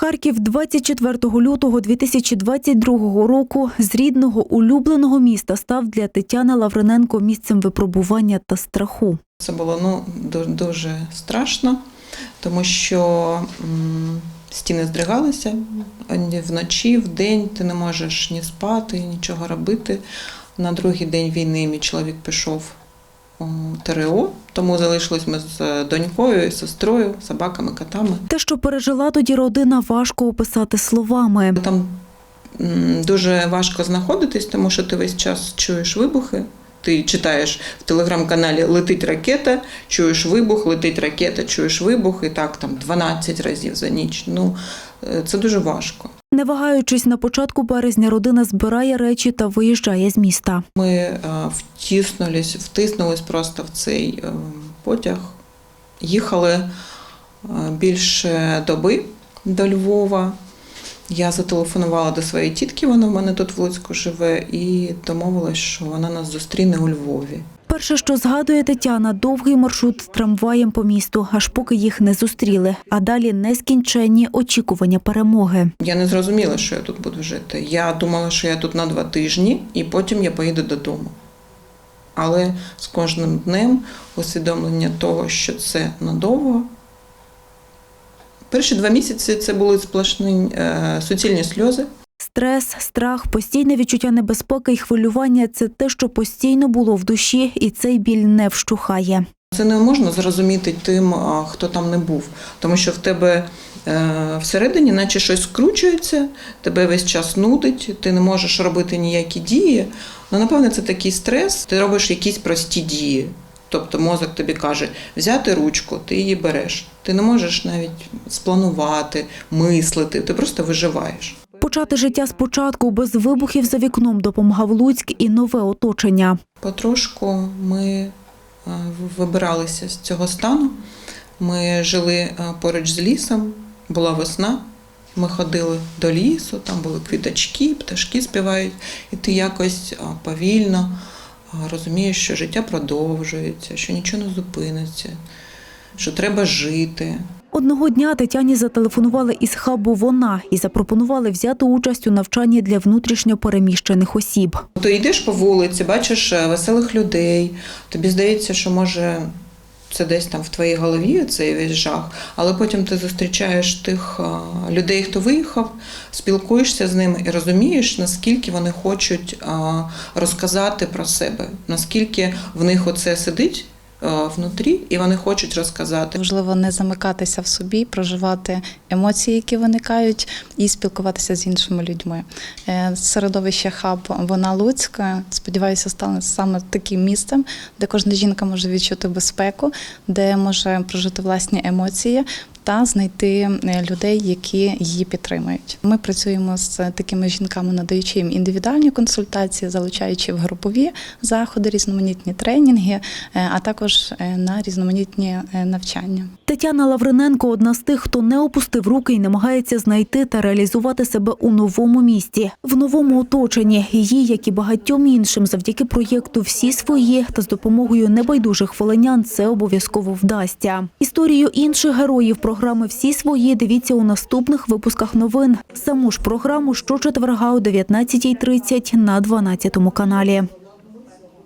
Харків 24 лютого 2022 року з рідного улюбленого міста став для Тетяни Лавриненко місцем випробування та страху. Це було ну, ду- дуже страшно, тому що стіни здригалися вночі, вдень ти не можеш ні спати, нічого робити. На другий день війни мій чоловік пішов ТРО, тому залишились ми з донькою, і сестрою, собаками, котами. Те, що пережила тоді родина, важко описати словами. Там дуже важко знаходитись, тому що ти весь час чуєш вибухи. Ти читаєш в телеграм-каналі Летить ракета, чуєш вибух, летить ракета, чуєш вибух, і так там 12 разів за ніч. Ну е, це дуже важко. Не вагаючись, на початку березня родина збирає речі та виїжджає з міста. Ми е, втиснулись, втиснулись просто в цей е, потяг. Їхали е, більше доби до Львова. Я зателефонувала до своєї тітки, вона в мене тут в Луцьку живе, і домовилась, що вона нас зустріне у Львові. Перше, що згадує Тетяна, довгий маршрут з трамваєм по місту, аж поки їх не зустріли. А далі нескінченні очікування перемоги. Я не зрозуміла, що я тут буду жити. Я думала, що я тут на два тижні, і потім я поїду додому. Але з кожним днем усвідомлення того, що це надовго. Перші два місяці це були сплошні е, суцільні сльози. Стрес, страх, постійне відчуття небезпеки і хвилювання це те, що постійно було в душі, і цей біль не вщухає. Це не можна зрозуміти тим, хто там не був, тому що в тебе е, всередині, наче щось скручується, тебе весь час нудить, ти не можеш робити ніякі дії. Ну, напевне, це такий стрес. Ти робиш якісь прості дії. Тобто мозок тобі каже, взяти ручку, ти її береш. Ти не можеш навіть спланувати, мислити, ти просто виживаєш. Почати життя спочатку без вибухів за вікном допомагав Луцьк і нове оточення. Потрошку ми е, вибиралися з цього стану. Ми жили е, поруч з лісом, була весна. Ми ходили до лісу, там були квіточки, пташки співають, і ти якось повільно розумієш, що життя продовжується, що нічого не зупиниться, що треба жити. Одного дня Тетяні зателефонували із хабу вона і запропонували взяти участь у навчанні для внутрішньо переміщених осіб. То йдеш по вулиці, бачиш е, веселих людей, тобі здається, що може це десь там в твоїй голові цей весь жах, але потім ти зустрічаєш тих людей, хто виїхав, спілкуєшся з ними і розумієш, наскільки вони хочуть розказати про себе, наскільки в них оце сидить. А, Внутрі, і вони хочуть розказати. Важливо не замикатися в собі, проживати емоції, які виникають, і спілкуватися з іншими людьми. Е, Середовище хаб вона Луцька. Сподіваюся, стане саме таким місцем, де кожна жінка може відчути безпеку, де може прожити власні емоції. Та знайти е, людей, які її підтримують. Ми працюємо з такими жінками, надаючи їм індивідуальні консультації, залучаючи в групові заходи, різноманітні тренінги, е, а також е, на різноманітні навчання. Тетяна Лавриненко одна з тих, хто не опустив руки і намагається знайти та реалізувати себе у новому місті, в новому оточенні. Її, як і багатьом іншим, завдяки проєкту Всі свої та з допомогою небайдужих волинян це обов'язково вдасться. Історію інших героїв програми Всі свої дивіться у наступних випусках новин. Саму ж програму щочетверга о 19.30 на 12 каналі.